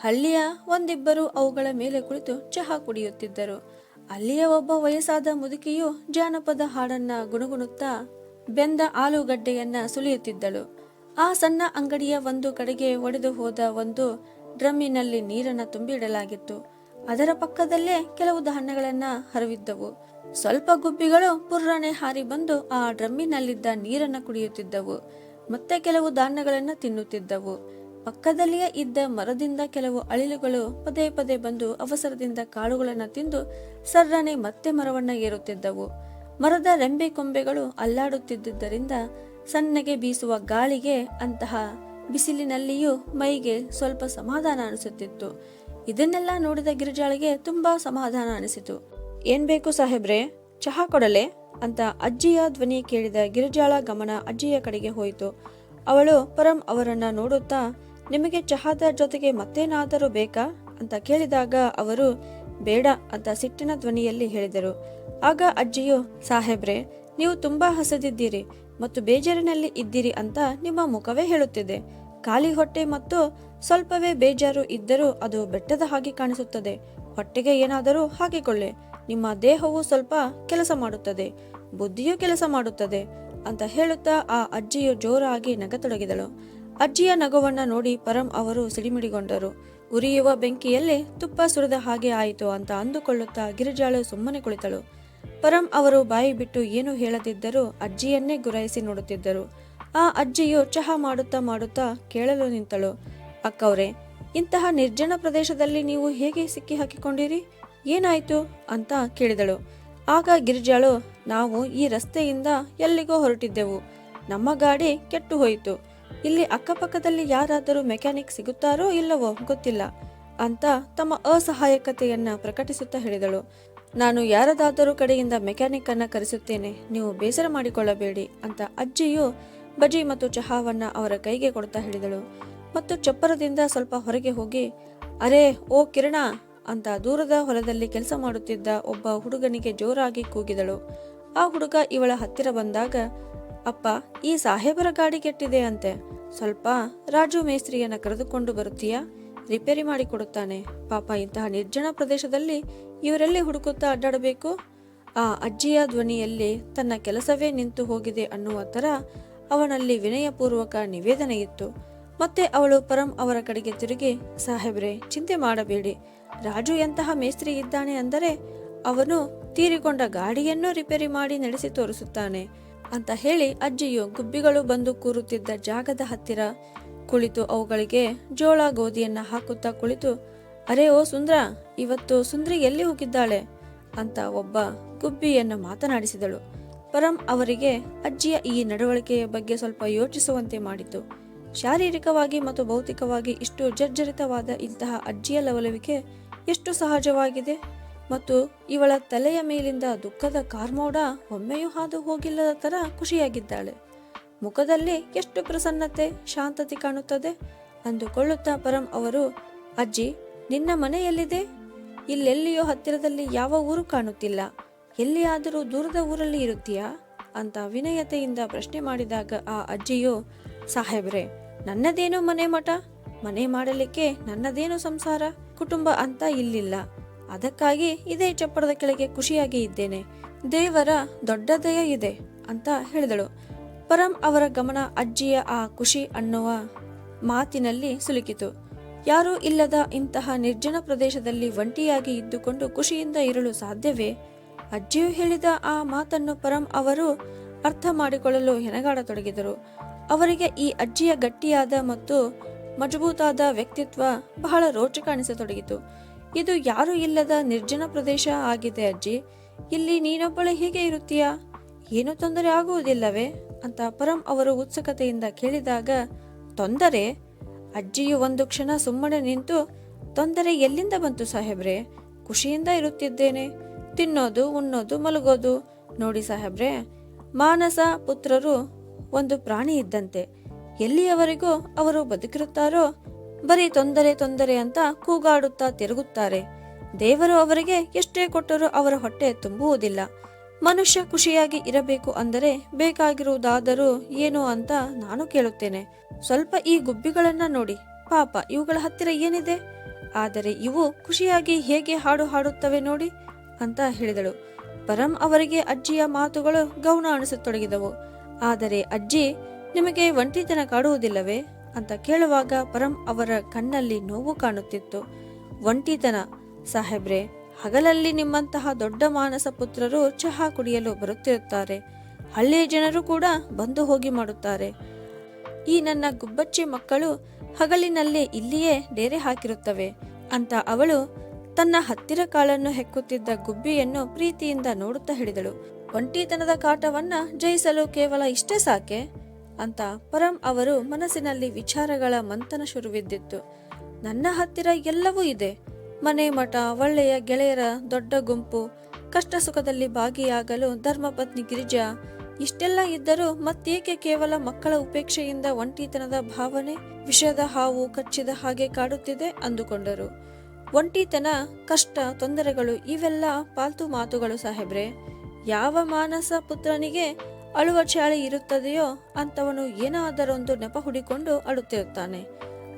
ಹಳ್ಳಿಯ ಒಂದಿಬ್ಬರು ಅವುಗಳ ಮೇಲೆ ಕುಳಿತು ಚಹಾ ಕುಡಿಯುತ್ತಿದ್ದರು. ಅಲ್ಲಿಯ ಒಬ್ಬ ವಯಸ್ಸಾದ ಮುದುಕಿಯು ಜಾನಪದ ಹಾಡನ್ನ ಗುಣಗುಣುತ್ತಾ ಬೆಂದ ಆಲೂಗಡ್ಡೆಯನ್ನ ಸುಲಿಯುತ್ತಿದ್ದಳು. ಆ ಸಣ್ಣ ಅಂಗಡಿಯ ಒಂದು ಕಡೆಗೆ ಒಡೆದು ಹೋದ ಒಂದು ಡ್ರಮ್ಮಿನಲ್ಲಿ ನೀರನ್ನ ತುಂಬಿಡಲಾಗಿತ್ತು. ಅದರ ಪಕ್ಕದಲ್ಲೇ ಕೆಲವು ಧಾನ್ಯಗಳನ್ನ ಹರವಿದ್ದವು. ಸ್ವಲ್ಪ ಗುಬ್ಬಿಗಳು ಪುರ್ರನೆ ಹಾರಿ ಬಂದು ಆ ಡ್ರಮ್ಮಿನಲ್ಲಿದ್ದ ನೀರನ್ನ ಕುಡಿಯುತ್ತಿದ್ದವು. ಮತ್ತೆ ಕೆಲವು ಧಾನ್ಯಗಳನ್ನ ತಿನ್ನುತ್ತಿದ್ದವು. ಪಕ್ಕದಲ್ಲಿಯೇ ಇದ್ದ ಮರದಿಂದ ಕೆಲವು ಅಳಿಲುಗಳು ಪದೇ ಪದೇ ಬಂದು ಅವಸರದಿಂದ ಕಾಳುಗಳನ್ನು ತಿಂದು ಸರ್ರನೆ ಮತ್ತೆ ಮರವನ್ನ ಏರುತ್ತಿದ್ದವು. ಮರದ ರೆಂಬೆ ಕೊಂಬೆಗಳು ಅಲ್ಲಾಡುತ್ತಿದ್ದುದರಿಂದ ಸಣ್ಣಗೆ ಬೀಸುವ ಗಾಳಿಗೆ ಅಂತಹ ಬಿಸಿಲಿನಲ್ಲಿಯೂ ಮೈಗೆ ಸ್ವಲ್ಪ ಸಮಾಧಾನ ಅನಿಸುತ್ತಿತ್ತು. ಇದನ್ನೆಲ್ಲ ನೋಡಿದ ಗಿರಿಜಾಳಿಗೆ ತುಂಬಾ ಸಮಾಧಾನ ಅನಿಸಿತು. ಏನ್ ಬೇಕು ಸಾಹೇಬ್ರೆ? ಚಹಾ ಕೊಡಲೆ? ಅಂತ ಅಜ್ಜಿಯ ಧ್ವನಿ ಕೇಳಿದ ಗಿರಿಜಾಳ ಗಮನ ಅಜ್ಜಿಯ ಕಡೆಗೆ ಹೋಯಿತು. ಅವಳು ಪರಂ ಅವರನ್ನ ನೋಡುತ್ತಾ ನಿಮಗೆ ಚಹಾದ ಜೊತೆಗೆ ಮತ್ತೇನಾದರೂ ಬೇಕಾ? ಅಂತ ಕೇಳಿದಾಗ ಅವರು, ಬೇಡ ಅಂತ ಸಿಟ್ಟಿನ ಧ್ವನಿಯಲ್ಲಿ ಹೇಳಿದರು. ಆಗ ಅಜ್ಜಿಯು, ಸಾಹೇಬ್ರೆ, ನೀವು ತುಂಬಾ ಹಸದಿದ್ದೀರಿ ಮತ್ತು ಬೇಜಾರಿನಲ್ಲಿ ಇದ್ದೀರಿ ಅಂತ ನಿಮ್ಮ ಮುಖವೇ ಹೇಳುತ್ತಿದೆ. ಖಾಲಿ ಹೊಟ್ಟೆ ಮತ್ತು ಸ್ವಲ್ಪವೇ ಬೇಜಾರು ಇದ್ದರೂ ಅದು ಬೆಟ್ಟದ ಹಾಗೆ ಕಾಣಿಸುತ್ತದೆ. ಹೊಟ್ಟೆಗೆ ಏನಾದರೂ ಹಾಕಿಕೊಳ್ಳಿ. ನಿಮ್ಮ ದೇಹವು ಸ್ವಲ್ಪ ಕೆಲಸ ಮಾಡುತ್ತದೆ. ಬುದ್ಧಿಯೂ ಕೆಲಸ ಮಾಡುತ್ತದೆ ಅಂತ ಹೇಳುತ್ತಾ ಆ ಅಜ್ಜಿಯು ಜೋರಾಗಿ ನಗತೊಡಗಿದಳು. ಅಜ್ಜಿಯ ನಗುವನ್ನ ನೋಡಿ ಪರಂ ಅವರು ಸಿಡಿಮಿಡಿಗೊಂಡರು. ಉರಿಯುವ ಬೆಂಕಿಯಲ್ಲೇ ತುಪ್ಪ ಸುರಿದ ಹಾಗೆ ಆಯಿತು ಅಂತ ಅಂದುಕೊಳ್ಳುತ್ತಾ ಗಿರಿಜಾಳು ಸುಮ್ಮನೆ ಕುಳಿತಳು. ಪರಂ ಅವರು ಬಾಯಿ ಬಿಟ್ಟು ಏನು ಹೇಳದಿದ್ದರೂ ಅಜ್ಜಿಯನ್ನೇ ಗುರಾಯಿಸಿ ನೋಡುತ್ತಿದ್ದರು. ಆ ಅಜ್ಜಿಯು ಚಹಾ ಮಾಡುತ್ತಾ ಮಾಡುತ್ತಾ ಕೇಳಲು ನಿಂತಳು. ಅಕ್ಕವ್ರೆ, ಇಂತಹ ನಿರ್ಜನ ಪ್ರದೇಶದಲ್ಲಿ ನೀವು ಹೇಗೆ ಸಿಕ್ಕಿ ಹಾಕಿಕೊಂಡಿರಿ? ಏನಾಯ್ತು? ಅಂತ ಕೇಳಿದಳು. ಆಗ ಗಿರಿಜಾಳು, ನಾವು ಈ ರಸ್ತೆಯಿಂದ ಎಲ್ಲಿಗೋ ಹೊರಟಿದ್ದೆವು. ನಮ್ಮ ಗಾಡಿ ಕೆಟ್ಟು ಹೋಯಿತು. ಇಲ್ಲಿ ಅಕ್ಕಪಕ್ಕದಲ್ಲಿ ಯಾರಾದರೂ ಮೆಕ್ಯಾನಿಕ್ ಸಿಗುತ್ತಾರೋ ಇಲ್ಲವೋ ಗೊತ್ತಿಲ್ಲ ಅಂತ ತಮ್ಮ ಅಸಹಾಯಕತೆಯನ್ನ ಪ್ರಕಟಿಸುತ್ತಾ ಹೇಳಿದಳು. ನಾನು ಯಾರದಾದರೂ ಕಡೆಯಿಂದ ಮೆಕ್ಯಾನಿಕ್ ಅನ್ನ ಕರೆಸುತ್ತೇನೆ, ನೀವು ಬೇಸರ ಮಾಡಿಕೊಳ್ಳಬೇಡಿ ಅಂತ ಅಜ್ಜಿಯು ಬಜಿ ಮತ್ತು ಚಹಾವನ್ನ ಅವರ ಕೈಗೆ ಕೊಡ್ತಾ ಹೇಳಿದಳು. ಮತ್ತು ಚಪ್ಪರದಿಂದ ಸ್ವಲ್ಪ ಹೊರಗೆ ಹೋಗಿ, ಅರೇ, ಓ ಕಿರಣ ಅಂತ ದೂರದ ಹೊಲದಲ್ಲಿ ಕೆಲಸ ಮಾಡುತ್ತಿದ್ದ ಒಬ್ಬ ಹುಡುಗನಿಗೆ ಜೋರಾಗಿ ಕೂಗಿದಳು. ಆ ಹುಡುಗ ಇವಳ ಹತ್ತಿರ ಬಂದಾಗ ಅಪ್ಪ, ಈ ಸಾಹೇಬರ ಗಾಡಿ ಕೆಟ್ಟಿದೆ ಅಂತೆ. ಸ್ವಲ್ಪ ರಾಜು ಮೇಸ್ತ್ರಿಯನ್ನ ಕರೆದುಕೊಂಡು ಬರುತ್ತೀಯಾ? ರಿಪೇರಿ ಮಾಡಿಕೊಡುತ್ತಾನೆ. ಪಾಪ ಇಂತಹ ನಿರ್ಜನ ಪ್ರದೇಶದಲ್ಲಿ ಇವರೆಲ್ಲಿ ಹುಡುಕುತ್ತಾ ಅಡ್ಡಾಡಬೇಕು? ಆ ಅಜ್ಜಿಯ ಧ್ವನಿಯಲ್ಲಿ ತನ್ನ ಕೆಲಸವೇ ನಿಂತು ಹೋಗಿದೆ ಅನ್ನುವ ತರ ಅವನಲ್ಲಿ ವಿನಯಪೂರ್ವಕ ನಿವೇದನೆ ಇತ್ತು ಮತ್ತೆ ಅವಳು ಪರಂ ಅವರ ಕಡೆಗೆ ತಿರುಗಿ, ಸಾಹೇಬ್ರೆ, ಚಿಂತೆ ಮಾಡಬೇಡಿ. ರಾಜು ಎಂತಹ ಮೇಸ್ತ್ರಿ ಇದ್ದಾನೆ ಅಂದರೆ ಅವನು ತೀರಿಕೊಂಡ ಗಾಡಿಯನ್ನು ರಿಪೇರಿ ಮಾಡಿ ನಡೆಸಿ ತೋರಿಸುತ್ತಾನೆ. ಅಂತ ಹೇಳಿ ಅಜ್ಜಿಯು ಗುಬ್ಬಿಗಳು ಬಂದು ಕೂರುತ್ತಿದ್ದ ಜಾಗದ ಹತ್ತಿರ ಕುಳಿತು ಅವುಗಳಿಗೆ ಜೋಳ ಗೋಧಿಯನ್ನ ಹಾಕುತ್ತಾ ಕುಳಿತು, ಅರೆ ಓ ಸುಂದ್ರ, ಇವತ್ತು ಸುಂದ್ರಿ ಎಲ್ಲಿ ಹೋಗಿದ್ದಾಳೆ? ಅಂತ ಒಬ್ಬ ಗುಬ್ಬಿಯನ್ನು ಮಾತನಾಡಿಸಿದಳು. ಪರಂ ಅವರಿಗೆ ಅಜ್ಜಿಯ ಈ ನಡವಳಿಕೆಯ ಬಗ್ಗೆ ಸ್ವಲ್ಪ ಯೋಚಿಸುವಂತೆ ಮಾಡಿತು. ಶಾರೀರಿಕವಾಗಿ ಮತ್ತು ಭೌತಿಕವಾಗಿ ಇಷ್ಟು ಜರ್ಜರಿತವಾದ ಇಂತಹ ಅಜ್ಜಿಯ ಲವಲವಿಕೆ ಎಷ್ಟು ಸಹಜವಾಗಿದೆ? ಮತ್ತು ಇವಳ ತಲೆಯ ಮೇಲಿಂದ ದುಃಖದ ಕಾರ್ಮೋಡ ಒಮ್ಮೆಯೂ ಹಾದು ಹೋಗಿಲ್ಲದ ತರ ಖುಷಿಯಾಗಿದ್ದಾಳೆ. ಮುಖದಲ್ಲಿ ಎಷ್ಟು ಪ್ರಸನ್ನತೆ, ಶಾಂತತೆ ಕಾಣುತ್ತದೆ ಅಂದುಕೊಳ್ಳುತ್ತಾ ಪರಂ ಅವರು, ಅಜ್ಜಿ, ನಿನ್ನ ಮನೆಯಲ್ಲಿದೆ? ಇಲ್ಲೆಲ್ಲಿಯೋ ಹತ್ತಿರದಲ್ಲಿ ಯಾವ ಊರು ಕಾಣುತ್ತಿಲ್ಲ. ಎಲ್ಲಿಯಾದರೂ ದೂರದ ಊರಲ್ಲಿ ಇರುತ್ತೀಯಾ? ಅಂತ ವಿನಯತೆಯಿಂದ ಪ್ರಶ್ನೆ ಮಾಡಿದಾಗ ಆ ಅಜ್ಜಿಯು, ಸಾಹೇಬ್ರೆ, ನನ್ನದೇನು ಮನೆ ಮಠ? ಮನೆ ಮಾಡಲಿಕ್ಕೆ ನನ್ನದೇನು ಸಂಸಾರ? ಕುಟುಂಬ ಅಂತ ಇಲ್ಲಿಲ್ಲ. ಅದಕ್ಕಾಗಿ ಇದೇ ಚಪ್ಪರದ ಕೆಳಗೆ ಖುಷಿಯಾಗಿ ಇದ್ದೇನೆ. ದೇವರ ದೊಡ್ಡ ದಯ ಇದೆ ಅಂತ ಹೇಳಿದಳು. ಪರಂ ಅವರ ಗಮನ ಅಜ್ಜಿಯ ಆ ಖುಷಿ ಅನ್ನುವ ಮಾತಿನಲ್ಲಿ ಸುಲುಕಿತು. ಯಾರೂ ಇಲ್ಲದ ಇಂತಹ ನಿರ್ಜನ ಪ್ರದೇಶದಲ್ಲಿ ಒಂಟಿಯಾಗಿ ಇದ್ದುಕೊಂಡು ಖುಷಿಯಿಂದ ಇರಲು ಸಾಧ್ಯವೇ? ಅಜ್ಜಿಯು ಹೇಳಿದ ಆ ಮಾತನ್ನು ಪರಂ ಅವರು ಅರ್ಥ ಮಾಡಿಕೊಳ್ಳಲು ಹೆಣಗಾಡತೊಡಗಿದರು. ಅವರಿಗೆ ಈ ಅಜ್ಜಿಯ ಗಟ್ಟಿಯಾದ ಮತ್ತು ಮಜಬೂತಾದ ವ್ಯಕ್ತಿತ್ವ ಬಹಳ ರೋಚಕ ಅನಿಸತೊಡಗಿತು. ಇದು ಯಾರೂ ಇಲ್ಲದ ನಿರ್ಜನ ಪ್ರದೇಶ ಆಗಿದೆ ಅಜ್ಜಿ. ಇಲ್ಲಿ ನೀನೊಬ್ಬಳೆ ಹೀಗೆ ಇರುತ್ತೀಯಾ? ಏನು ತೊಂದರೆ ಆಗುವುದಿಲ್ಲವೇ? ಅಂತ ಪರಂ ಅವರು ಉತ್ಸುಕತೆಯಿಂದ ಕೇಳಿದಾಗ, ತೊಂದರೆ? ಅಜ್ಜಿಯು ಒಂದು ಕ್ಷಣ ಸುಮ್ಮನೆ ನಿಂತು, ತೊಂದರೆ ಎಲ್ಲಿಂದ ಬಂತು ಸಾಹೇಬ್ರೆ? ಖುಷಿಯಿಂದ ಇರುತ್ತಿದ್ದೇನೆ. ತಿನ್ನೋದು, ಉಣ್ಣೋದು, ಮಲಗೋದು. ನೋಡಿ ಸಾಹೇಬ್ರೆ, ಮಾನಸ ಪುತ್ರರು ಒಂದು ಪ್ರಾಣಿ ಇದ್ದಂತೆ. ಎಲ್ಲಿಯವರೆಗೂ ಅವರು ಬದುಕಿರುತ್ತಾರೋ ಬರೀ ತೊಂದರೆ ತೊಂದರೆ ಅಂತ ಕೂಗಾಡುತ್ತಾ ತಿರುಗುತ್ತಾರೆ. ದೇವರು ಅವರಿಗೆ ಎಷ್ಟೇ ಕೊಟ್ಟರೂ ಅವರ ಹೊಟ್ಟೆ ತುಂಬುವುದಿಲ್ಲ. ಮನುಷ್ಯ ಖುಷಿಯಾಗಿ ಇರಬೇಕು ಅಂದರೆ ಬೇಕಾಗಿರುವುದಾದರೂ ಏನು ಅಂತ ನಾನು ಕೇಳುತ್ತೇನೆ. ಸ್ವಲ್ಪ ಈ ಗುಬ್ಬಿಗಳನ್ನ ನೋಡಿ. ಪಾಪ, ಇವುಗಳ ಹತ್ತಿರ ಏನಿದೆ? ಆದರೆ ಇವು ಖುಷಿಯಾಗಿ ಹೇಗೆ ಹಾಡು ಹಾಡುತ್ತವೆ ನೋಡಿ? ಅಂತ ಹೇಳಿದಳು. ಪರಂ ಅವರಿಗೆ ಅಜ್ಜಿಯ ಮಾತುಗಳು ಗೌಣ ಅನಿಸತೊಡಗಿದವು. ಆದರೆ ಅಜ್ಜಿ, ನಿಮಗೆ ಒಂಟಿತನ ಕಾಡುವುದಿಲ್ಲವೇ? ಅಂತ ಕೇಳುವಾಗ ಪರಂ ಅವರ ಕಣ್ಣಲ್ಲಿ ನೋವು ಕಾಣುತ್ತಿತ್ತು. ಒಂಟಿತನ, ಸಾಹೇಬ್ರೆ, ಹಗಲಲ್ಲಿ ನಿಮ್ಮಂತಹ ದೊಡ್ಡ ಮಾನಸ ಪುತ್ರರು ಚಹಾ ಕುಡಿಯಲು ಬರುತ್ತಿರುತ್ತಾರೆ. ಹಳ್ಳಿಯ ಜನರು ಕೂಡ ಬಂದು ಹೋಗಿ ಮಾಡುತ್ತಾರೆ. ಈ ನನ್ನ ಗುಬ್ಬಚ್ಚಿ ಮಕ್ಕಳು ಹಗಲಿನಲ್ಲೇ ಇಲ್ಲಿಯೇ ಡೇರೆ ಹಾಕಿರುತ್ತವೆ ಅಂತ ಅವಳು ತನ್ನ ಹತ್ತಿರ ಕಾಳನ್ನು ಹೆಕ್ಕುತ್ತಿದ್ದ ಗುಬ್ಬಿಯನ್ನು ಪ್ರೀತಿಯಿಂದ ನೋಡುತ್ತಾ ಹಿಡಿದಳು. ಒಂಟಿತನದ ಕಾಟವನ್ನ ಜಯಿಸಲು ಕೇವಲ ಇಷ್ಟೇ ಸಾಕೆ? ಅಂತ ಪರಂ ಅವರು ಮನಸ್ಸಿನಲ್ಲಿ ವಿಚಾರಗಳ ಮಂಥನ ಶುರುವಿದ್ದಿತ್ತು. ನನ್ನ ಹತ್ತಿರ ಎಲ್ಲವೂ ಇದೆ. ಮನೆ ಮಠ, ಒಳ್ಳೆಯ ಗೆಳೆಯರ ದೊಡ್ಡ ಗುಂಪು ಕಷ್ಟ ಸುಖದಲ್ಲಿ ಭಾಗಿಯಾಗಲು ಧರ್ಮಪತ್ನಿ ಗಿರಿಜಾ, ಇಷ್ಟೆಲ್ಲ ಇದ್ದರೂ ಮತ್ತೇಕೆ ಕೇವಲ ಮಕ್ಕಳ ಉಪೇಕ್ಷೆಯಿಂದ ಒಂಟಿತನದ ಭಾವನೆ, ವಿಷದ ಹಾವು ಕಚ್ಚಿದ ಹಾಗೆ ಕಾಡುತ್ತಿದೆ ಅಂದುಕೊಂಡರು. ಒಂಟಿತನ, ಕಷ್ಟ, ತೊಂದರೆಗಳು ಇವೆಲ್ಲ ಪಾಲ್ತು ಮಾತುಗಳು ಸಾಹೇಬ್ರೆ. ಯಾವ ಮಾನಸ ಪುತ್ರನಿಗೆ ಅಳುವ ಚಾಳಿ ಇರುತ್ತದೆಯೋ ಅಂತವನು ಏನಾದರೊಂದು ನೆಪ ಹುಡಿಕೊಂಡು ಅಳುತ್ತಿರುತ್ತಾನೆ.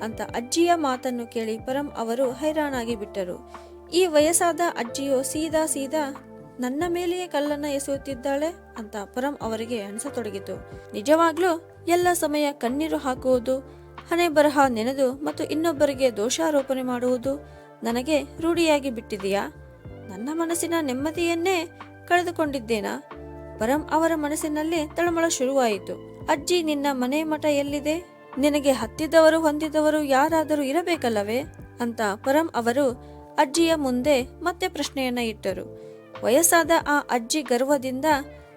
ಅಂತ ಅಜ್ಜಿಯ ಮಾತನ್ನು ಕೇಳಿ ಪರಂ ಅವರು ಹೈರಾಣಾಗಿ ಬಿಟ್ಟರು. ಈ ವಯಸ್ಸಾದ ಅಜ್ಜಿಯು ಸೀದಾ ಸೀದಾ, ನನ್ನ ಮೇಲೆಯೇ ಕಲ್ಲನ್ನ ಎಸೆಯುತ್ತಿದ್ದಾಳೆ? ಅಂತ ಪರಂ ಅವರಿಗೆ ಅನಿಸತೊಡಗಿತು. ನಿಜವಾಗ್ಲೂ, ಎಲ್ಲ ಸಮಯ ಕಣ್ಣೀರು ಹಾಕುವುದು, ಹಣೆ ಬರಹ ನೆನೆದು ಮತ್ತು ಇನ್ನೊಬ್ಬರಿಗೆ ದೋಷಾರೋಪಣೆ ಮಾಡುವುದು ನನಗೆ ರೂಢಿಯಾಗಿ ಬಿಟ್ಟಿದೆಯಾ? ನನ್ನ ಮನಸ್ಸಿನ ನೆಮ್ಮದಿಯನ್ನೇ ಕಳೆದುಕೊಂಡಿದ್ದೇನಾ? ಪರಂ ಅವರ ಮನಸ್ಸಿನಲ್ಲಿ ತಳಮಳ ಶುರುವಾಯಿತು. ಅಜ್ಜಿ, ನಿನ್ನ ಮನೆ ಮಠ ಎಲ್ಲಿದೆ? ನಿನಗೆ ಹತ್ತಿದವರು ಹೊಂದಿದವರು ಯಾರಾದರೂ ಇರಬೇಕಲ್ಲವೇ? ಅಂತ ಪರಂ ಅವರು ಅಜ್ಜಿಯ ಮುಂದೆ ಮತ್ತೆ ಪ್ರಶ್ನೆಯನ್ನ ಇಟ್ಟರು. ವಯಸ್ಸಾದ ಆ ಅಜ್ಜಿ ಗರ್ವದಿಂದ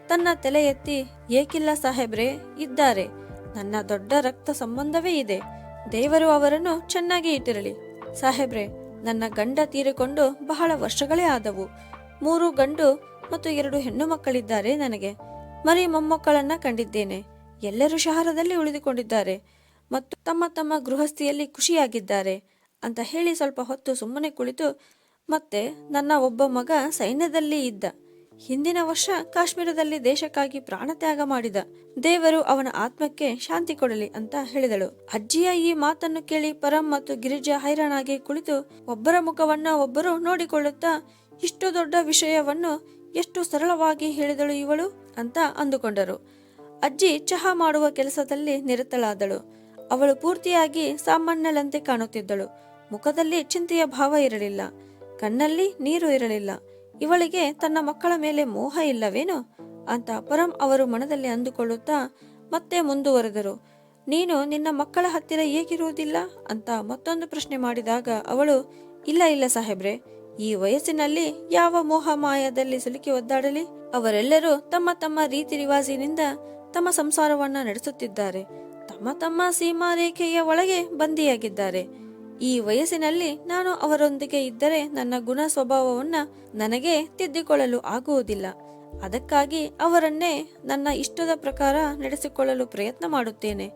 ತನ್ನ ತಲೆ ಎತ್ತಿ, ಏಕಿಲ್ಲ ಸಾಹೇಬ್ರೆ, ಇದ್ದಾರೆ. ನನ್ನ ದೊಡ್ಡ ರಕ್ತ ಸಂಬಂಧವೇ ಇದೆ. ದೇವರು ಅವರನ್ನು ಚೆನ್ನಾಗಿ ಇಟ್ಟಿರಲಿ. ಸಾಹೇಬ್ರೆ, ನನ್ನ ಗಂಡ ತೀರಿಕೊಂಡು ಬಹಳ ವರ್ಷಗಳೇ ಆದವು. ಮೂರು ಗಂಡು ಮತ್ತು ಎರಡು ಹೆಣ್ಣು ಮಕ್ಕಳಿದ್ದಾರೆ ನನಗೆ. ಮರಿ ಮೊಮ್ಮಕ್ಕಳನ್ನ ಕಂಡಿದ್ದೇನೆ. ಎಲ್ಲರೂ ಶಹರದಲ್ಲಿ ಉಳಿದುಕೊಂಡಿದ್ದಾರೆ ಮತ್ತು ತಮ್ಮ ತಮ್ಮ ಗೃಹಸ್ಥಿಯಲ್ಲಿ ಖುಷಿಯಾಗಿದ್ದಾರೆ ಅಂತ ಹೇಳಿ ಸ್ವಲ್ಪ ಹೊತ್ತು ಸುಮ್ಮನೆ ಕುಳಿತು, ಮತ್ತೆ ನನ್ನ ಒಬ್ಬ ಮಗ ಸೈನ್ಯದಲ್ಲಿ ಇದ್ದ. ಹಿಂದಿನ ವರ್ಷ ಕಾಶ್ಮೀರದಲ್ಲಿ ದೇಶಕ್ಕಾಗಿ ಪ್ರಾಣತ್ಯಾಗ ಮಾಡಿದ. ದೇವರು ಅವನ ಆತ್ಮಕ್ಕೆ ಶಾಂತಿ ಕೊಡಲಿ ಅಂತ ಹೇಳಿದಳು. ಅಜ್ಜಿಯ ಈ ಮಾತನ್ನು ಕೇಳಿ ಪರಂ ಮತ್ತು ಗಿರಿಜಾ ಹೈರಾಣಾಗಿ ಕುಳಿತು ಒಬ್ಬರ ಮುಖವನ್ನ ಒಬ್ಬರು ನೋಡಿಕೊಳ್ಳುತ್ತಾ ಇಷ್ಟು ದೊಡ್ಡ ವಿಷಯವನ್ನು ಎಷ್ಟು ಸರಳವಾಗಿ ಹೇಳಿದಳು ಇವಳು ಅಂತ ಅಂದುಕೊಂಡರು. ಅಜ್ಜಿ ಚಹಾ ಮಾಡುವ ಕೆಲಸದಲ್ಲಿ ನಿರತಳಾದಳು. ಅವಳು ಪೂರ್ತಿಯಾಗಿ ಸಾಮಾನ್ಯಳಂತೆ ಕಾಣುತ್ತಿದ್ದಳು. ಮುಖದಲ್ಲಿ ಚಿಂತೆಯ ಭಾವ ಇರಲಿಲ್ಲ. ಕಣ್ಣಲ್ಲಿ ನೀರು ಇರಲಿಲ್ಲ. ಇವಳಿಗೆ ತನ್ನ ಮಕ್ಕಳ ಮೇಲೆ ಮೋಹ ಇಲ್ಲವೇನೋ? ಅಂತ ಪರಂ ಅವರು ಮನದಲ್ಲಿ ಅಂದುಕೊಳ್ಳುತ್ತಾ ಮತ್ತೆ ಮುಂದುವರೆದರು. ನೀನು ನಿನ್ನ ಮಕ್ಕಳ ಹತ್ತಿರ ಏಕಿರುವುದಿಲ್ಲ ಅಂತ ಮತ್ತೊಂದು ಪ್ರಶ್ನೆ ಮಾಡಿದಾಗ ಅವಳು, ಇಲ್ಲ ಇಲ್ಲ ಸಾಹೇಬ್ರೆ. ಈ ವಯಸ್ಸಿನಲ್ಲಿ ಯಾವ ಮೋಹ ಮಾಯದಲ್ಲಿ ಸಿಲುಕಿ ಒದ್ದಾಡಲಿ? ಅವರೆಲ್ಲರೂ ತಮ್ಮ ತಮ್ಮ ರೀತಿ ರಿವಾಜಿನಿಂದ ತಮ್ಮ ಸಂಸಾರವನ್ನ ನಡೆಸುತ್ತಿದ್ದಾರೆ. ತಮ್ಮ ತಮ್ಮ ಸೀಮಾ ರೇಖೆಯ ಒಳಗೆ ಬಂದಿಯಾಗಿದ್ದಾರೆ. ಈ ವಯಸ್ಸಿನಲ್ಲಿ ನಾನು ಅವರೊಂದಿಗೆ ಇದ್ದರೆ ನನ್ನ ಗುಣ ಸ್ವಭಾವವನ್ನ ನನಗೆ ತಿದ್ದಿಕೊಳ್ಳಲು ಆಗುವುದಿಲ್ಲ. ಅದಕ್ಕಾಗಿ ಅವರನ್ನೇ ನನ್ನ ಇಷ್ಟದ ಪ್ರಕಾರ ನಡೆಸಿಕೊಳ್ಳಲು ಪ್ರಯತ್ನ ಮಾಡುತ್ತೇನೆ.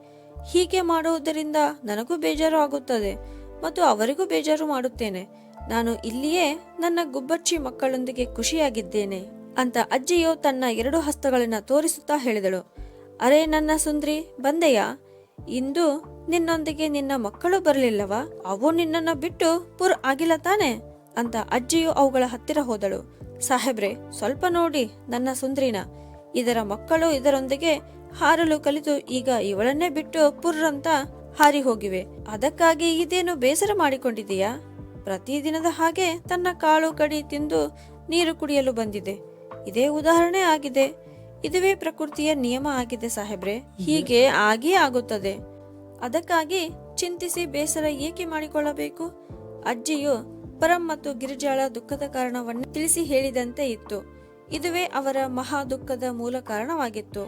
ಹೀಗೆ ಮಾಡುವುದರಿಂದ ನನಗೂ ಬೇಜಾರು ಆಗುತ್ತದೆ ಮತ್ತು ಅವರಿಗೂ ಬೇಜಾರು ಮಾಡುತ್ತೇನೆ. ನಾನು ಇಲ್ಲಿಯೇ ನನ್ನ ಗುಬ್ಬಚ್ಚಿ ಮಕ್ಕಳೊಂದಿಗೆ ಖುಷಿಯಾಗಿದ್ದೇನೆ ಅಂತ ಅಜ್ಜಿಯು ತನ್ನ ಎರಡು ಹಸ್ತಗಳನ್ನು ತೋರಿಸುತ್ತಾ ಹೇಳಿದಳು. ಅರೆ ನನ್ನ ಸುಂದ್ರಿ, ಬಂದೆಯಾ? ಇಂದು ನಿನ್ನೊಂದಿಗೆ ನಿನ್ನ ಮಕ್ಕಳು ಬರಲಿಲ್ಲವಾ? ಅವು ನಿನ್ನನ್ನು ಬಿಟ್ಟು ಪುರ್ ಆಗಿಲ್ಲ ತಾನೆ? ಅಂತ ಅಜ್ಜಿಯು ಅವುಗಳ ಹತ್ತಿರ ಹೋದಳು. ಸಾಹೇಬ್ರೆ, ಸ್ವಲ್ಪ ನೋಡಿ ನನ್ನ ಸುಂದ್ರಿನ. ಇದರ ಮಕ್ಕಳು ಇದರೊಂದಿಗೆ ಹಾರಲು ಕಲಿತು ಈಗ ಇವಳನ್ನೇ ಬಿಟ್ಟು ಪುರ್ ಅಂತ ಹಾರಿ ಹೋಗಿವೆ. ಅದಕ್ಕಾಗಿ ಇದೇನು ಬೇಸರ ಮಾಡಿಕೊಂಡಿದೆಯಾ ಪ್ರತಿದಿನದ ಹಾಗೆ ತನ್ನ ಕಾಳು ಕಡಿ ತಿಂದು ನೀರು ಕುಡಿಯಲು ಬಂದಿದೆ. ಇದೇ ಉದಾಹರಣೆ ಆಗಿದೆ. ಇದುವೇ ಪ್ರಕೃತಿಯ ನಿಯಮ ಆಗಿದೆ ಸಾಹೇಬ್ರೆ. ಹೀಗೆ ಆಗೇ ಆಗುತ್ತದೆ. ಅದಕ್ಕಾಗಿ ಚಿಂತಿಸಿ ಬೇಸರ ಏಕೆ ಮಾಡಿಕೊಳ್ಳಬೇಕು? ಅಜ್ಜಿಯು ಪರಂ ಮತ್ತು ಗಿರಿಜಾಳ ದುಃಖದ ಕಾರಣವನ್ನು ತಿಳಿಸಿ ಹೇಳಿದಂತೆ ಇತ್ತು. ಇದುವೇ ಅವರ ಮಹಾ ದುಃಖದ ಮೂಲ ಕಾರಣವಾಗಿತ್ತು.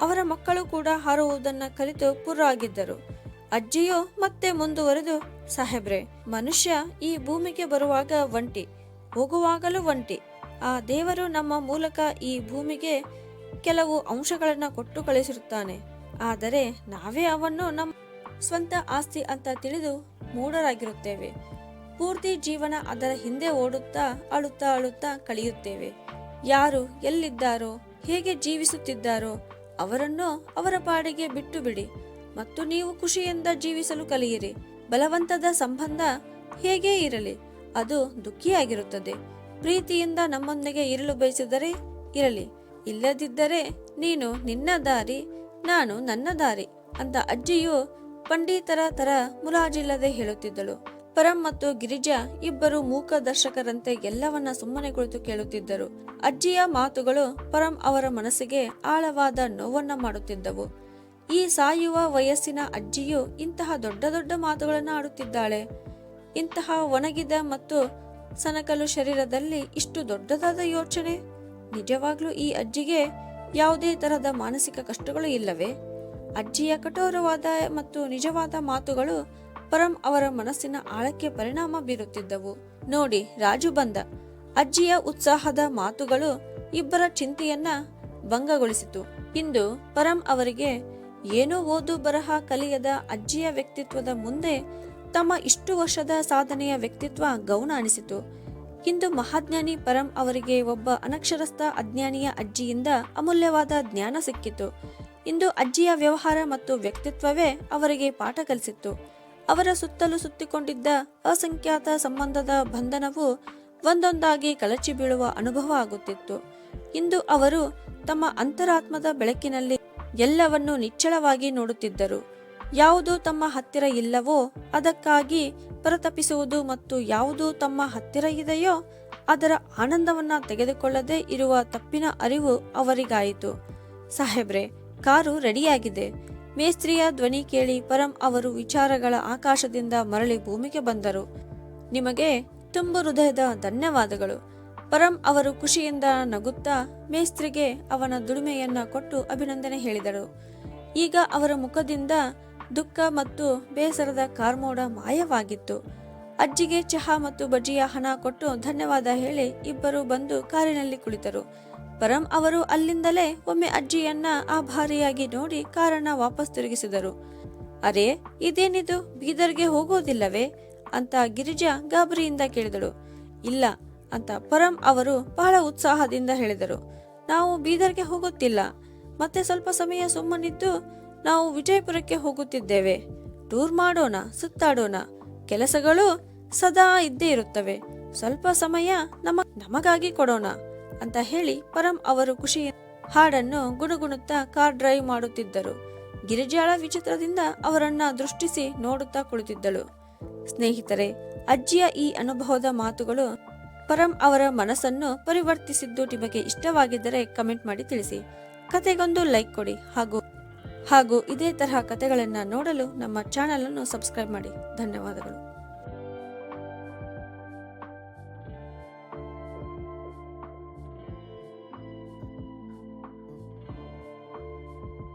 ಅವರ ಮಕ್ಕಳು ಕೂಡ ಹಾರುವುದನ್ನು ಕಲಿತು ಪುರ್ರಾಗಿದ್ದರು ಅಜ್ಜಿಯು ಮತ್ತೆ ಮುಂದುವರೆದು, ಸಾಹೇಬ್ರೆ, ಮನುಷ್ಯ ಈ ಭೂಮಿಗೆ ಬರುವಾಗ ಒಂಟಿ, ಹೋಗುವಾಗಲೂ ಒಂಟಿ. ಆ ದೇವರು ನಮ್ಮ ಮೂಲಕ ಈ ಭೂಮಿಗೆ ಕೆಲವು ಅಂಶಗಳನ್ನು ಕೊಟ್ಟು ಕಳಿಸಿರುತ್ತಾನೆ. ಆದರೆ ನಾವೇ ಅವನ್ನು ನಮ್ಮ ಸ್ವಂತ ಆಸ್ತಿ ಅಂತ ತಿಳಿದು ಮೂಢರಾಗಿರುತ್ತೇವೆ. ಪೂರ್ತಿ ಜೀವನ ಅದರ ಹಿಂದೆ ಓಡುತ್ತಾ, ಅಳುತ್ತಾ ಅಳುತ್ತಾ ಕಳೆಯುತ್ತೇವೆ. ಯಾರು ಎಲ್ಲಿದ್ದಾರೋ, ಹೇಗೆ ಜೀವಿಸುತ್ತಿದ್ದಾರೋ, ಅವರನ್ನು ಅವರ ಪಾಡಿಗೆ ಬಿಟ್ಟು ಬಿಡಿ. ಮತ್ತು ನೀವು ಖುಷಿಯಿಂದ ಜೀವಿಸಲು ಕಲಿಯಿರಿ. ಬಲವಂತದ ಸಂಬಂಧ ಹೇಗೇ ಇರಲಿ, ಅದು ದುಃಖಿಯಾಗಿರುತ್ತದೆ. ಪ್ರೀತಿಯಿಂದ ನಮ್ಮೊಂದಿಗೆ ಇರಲು ಬಯಸಿದರೆ ಇರಲಿ. ಇಲ್ಲದಿದ್ದರೆ ನೀನು ನಿನ್ನ ದಾರಿ, ನಾನು ನನ್ನ ದಾರಿ ಅಂತ ಅಜ್ಜಿಯು ಪಂಡಿತರ ತರ ಮುಲಾಜಿಲ್ಲದೆ ಹೇಳುತ್ತಿದ್ದಳು. ಪರಂ ಮತ್ತು ಗಿರಿಜಾ ಇಬ್ಬರು ಮೂಕ ದರ್ಶಕರಂತೆ ಎಲ್ಲವನ್ನ ಸುಮ್ಮನೆ ಕುಳಿತು ಕೇಳುತ್ತಿದ್ದರು. ಅಜ್ಜಿಯ ಮಾತುಗಳು ಪರಂ ಅವರ ಮನಸ್ಸಿಗೆ ಆಳವಾದ ನೋವನ್ನ ಮಾಡುತ್ತಿದ್ದವು. ಈ ಸಾಯುವ ವಯಸ್ಸಿನ ಅಜ್ಜಿಯು ಇಂತಹ ದೊಡ್ಡ ದೊಡ್ಡ ಮಾತುಗಳನ್ನು ಆಡುತ್ತಿದ್ದಾಳೆ. ಇಂತಹ ಒಣಗಿದ ಮತ್ತು ಸನಕಲು ಶರೀರದಲ್ಲಿ ಇಷ್ಟು ದೊಡ್ಡದಾದ ಯೋಚನೆ? ನಿಜವಾಗ್ಲೂ ಈ ಅಜ್ಜಿಗೆ ಯಾವುದೇ ತರಹದ ಮಾನಸಿಕ ಕಷ್ಟಗಳು ಇಲ್ಲವೇ? ಅಜ್ಜಿಯ ಕಠೋರವಾದ ಮತ್ತು ನಿಜವಾದ ಮಾತುಗಳು ಪರಂ ಅವರ ಮನಸ್ಸಿನ ಆಳಕ್ಕೆ ಪರಿಣಾಮ ಬೀರುತ್ತಿದ್ದವು. ನೋಡಿ, ರಾಜು ಬಂದ. ಅಜ್ಜಿಯ ಉತ್ಸಾಹದ ಮಾತುಗಳು ಇಬ್ಬರ ಚಿಂತೆಯನ್ನ ಭಂಗಗೊಳಿಸಿತು. ಇಂದು ಪರಂ ಅವರಿಗೆ ಏನೋ ಓದು ಬರಹ ಕಲಿಯದ ಅಜ್ಜಿಯ ವ್ಯಕ್ತಿತ್ವದ ಮುಂದೆ ತಮ್ಮ ಇಷ್ಟು ವರ್ಷದ ಸಾಧನೆಯ ವ್ಯಕ್ತಿತ್ವ ಗೌಣ ಅನಿಸಿತು. ಇಂದು ಮಹಾಜ್ಞಾನಿ ಪರಂ ಅವರಿಗೆ ಒಬ್ಬ ಅನಕ್ಷರಸ್ಥ ಅಜ್ಞಾನಿಯ ಅಜ್ಜಿಯಿಂದ ಅಮೂಲ್ಯವಾದ ಜ್ಞಾನ ಸಿಕ್ಕಿತು. ಇಂದು ಅಜ್ಜಿಯ ವ್ಯವಹಾರ ಮತ್ತು ವ್ಯಕ್ತಿತ್ವವೇ ಅವರಿಗೆ ಪಾಠ ಕಲಿಸಿತ್ತು. ಅವರ ಸುತ್ತಲೂ ಸುತ್ತಿಕೊಂಡಿದ್ದ ಅಸಂಖ್ಯಾತ ಸಂಬಂಧದ ಬಂಧನವು ಒಂದೊಂದಾಗಿ ಕಳಚಿ ಬೀಳುವ ಅನುಭವ ಆಗುತ್ತಿತ್ತು. ಇಂದು ಅವರು ತಮ್ಮ ಅಂತರಾತ್ಮದ ಬೆಳಕಿನಲ್ಲಿ ಎಲ್ಲವನ್ನೂ ನಿಚ್ಚಳವಾಗಿ ನೋಡುತ್ತಿದ್ದರು. ಯಾವುದು ತಮ್ಮ ಹತ್ತಿರ ಇಲ್ಲವೋ ಅದಕ್ಕಾಗಿ ಪರತಪಿಸುವುದು ಮತ್ತು ಯಾವುದು ತಮ್ಮ ಹತ್ತಿರ ಇದೆಯೋ ಅದರ ಆನಂದವನ್ನ ತೆಗೆದುಕೊಳ್ಳದೆ ಇರುವ ತಪ್ಪಿನ ಅರಿವು ಅವರಿಗಾಯಿತು. ಸಾಹೇಬ್ರೆ, ಕಾರು ರೆಡಿಯಾಗಿದೆ. ಮೇಸ್ತ್ರಿಯ ಧ್ವನಿ ಕೇಳಿ ಪರಂ ಅವರು ವಿಚಾರಗಳ ಆಕಾಶದಿಂದ ಮರಳಿ ಭೂಮಿಗೆ ಬಂದರು. ನಿಮಗೆ ತುಂಬ ಹೃದಯದ ಧನ್ಯವಾದಗಳು. ಪರಂ ಅವರು ಖುಷಿಯಿಂದ ನಗುತ್ತಾ ಮೇಸ್ತ್ರಿಗೆ ಅವನ ದುಡಿಮೆಯನ್ನ ಕೊಟ್ಟು ಅಭಿನಂದನೆ ಹೇಳಿದರು. ಈಗ ಅವರ ಮುಖದಿಂದ ದುಃಖ ಮತ್ತು ಬೇಸರದ ಕಾರ್ಮೋಡ ಮಾಯವಾಗಿತ್ತು. ಅಜ್ಜಿಗೆ ಚಹಾ ಮತ್ತು ಬಜ್ಜಿಯ ಹಣ ಕೊಟ್ಟು ಧನ್ಯವಾದ ಹೇಳಿ ಇಬ್ಬರು ಬಂದು ಕಾರಿನಲ್ಲಿ ಕುಳಿತರು. ಪರಂ ಅವರು ಅಲ್ಲಿಂದಲೇ ಒಮ್ಮೆ ಅಜ್ಜಿಯನ್ನ ಆಭಾರಿಯಾಗಿ ನೋಡಿ ಕಾರನ್ನ ವಾಪಸ್ ತಿರುಗಿಸಿದರು. ಅರೆ, ಇದೇನಿದು? ಬೀದರ್ಗೆ ಹೋಗೋದಿಲ್ಲವೇ? ಅಂತ ಗಿರಿಜಾ ಗಾಬರಿಯಿಂದ ಕೇಳಿದಳು. ಇಲ್ಲ ಅಂತ ಪರಂ ಅವರು ಬಹಳ ಉತ್ಸಾಹದಿಂದ ಹೇಳಿದರು. ನಾವು ಬೀದರ್ಗೆ ಹೋಗುತ್ತಿಲ್ಲ. ಮತ್ತೆ ಸ್ವಲ್ಪ ಸಮಯ ಸುಮ್ಮನಿದ್ದು ನಾವು ವಿಜಯಪುರಕ್ಕೆ ಹೋಗುತ್ತಿದ್ದೇವೆ. ಟೂರ್ ಮಾಡೋಣ, ಸುತ್ತಾಡೋಣ. ಕೆಲಸಗಳು ಸದಾ ಇದ್ದೇ ಇರುತ್ತವೆ. ಸ್ವಲ್ಪ ಸಮಯ ನಮ ನಮಗಾಗಿ ಕೊಡೋಣ ಅಂತ ಹೇಳಿ ಪರಂ ಅವರು ಖುಷಿ ಹಾಡನ್ನು ಗುಣಗುಣುತ್ತಾ ಕಾರ್ ಡ್ರೈವ್ ಮಾಡುತ್ತಿದ್ದರು. ಗಿರಿಜಾಳ ವಿಚಿತ್ರದಿಂದ ಅವರನ್ನ ದೃಷ್ಟಿಸಿ ನೋಡುತ್ತಾ ಕುಳಿತಿದ್ದಳು. ಸ್ನೇಹಿತರೆ, ಅಜ್ಜಿಯ ಈ ಅನುಭವದ ಮಾತುಗಳು ಪರಂ ಅವರ ಮನಸ್ಸನ್ನು ಪರಿವರ್ತಿಸಿದ್ದು ನಿಮಗೆ ಇಷ್ಟವಾಗಿದ್ದರೆ ಕಮೆಂಟ್ ಮಾಡಿ ತಿಳಿಸಿ. ಕತೆಗೊಂದು ಲೈಕ್ ಕೊಡಿ ಹಾಗೂ ಹಾಗೂ ಇದೇ ತರಹ ಕತೆಗಳನ್ನು ನೋಡಲು ನಮ್ಮ ಚಾನಲನ್ನು ಸಬ್ಸ್ಕ್ರೈಬ್ ಮಾಡಿ. ಧನ್ಯವಾದಗಳು.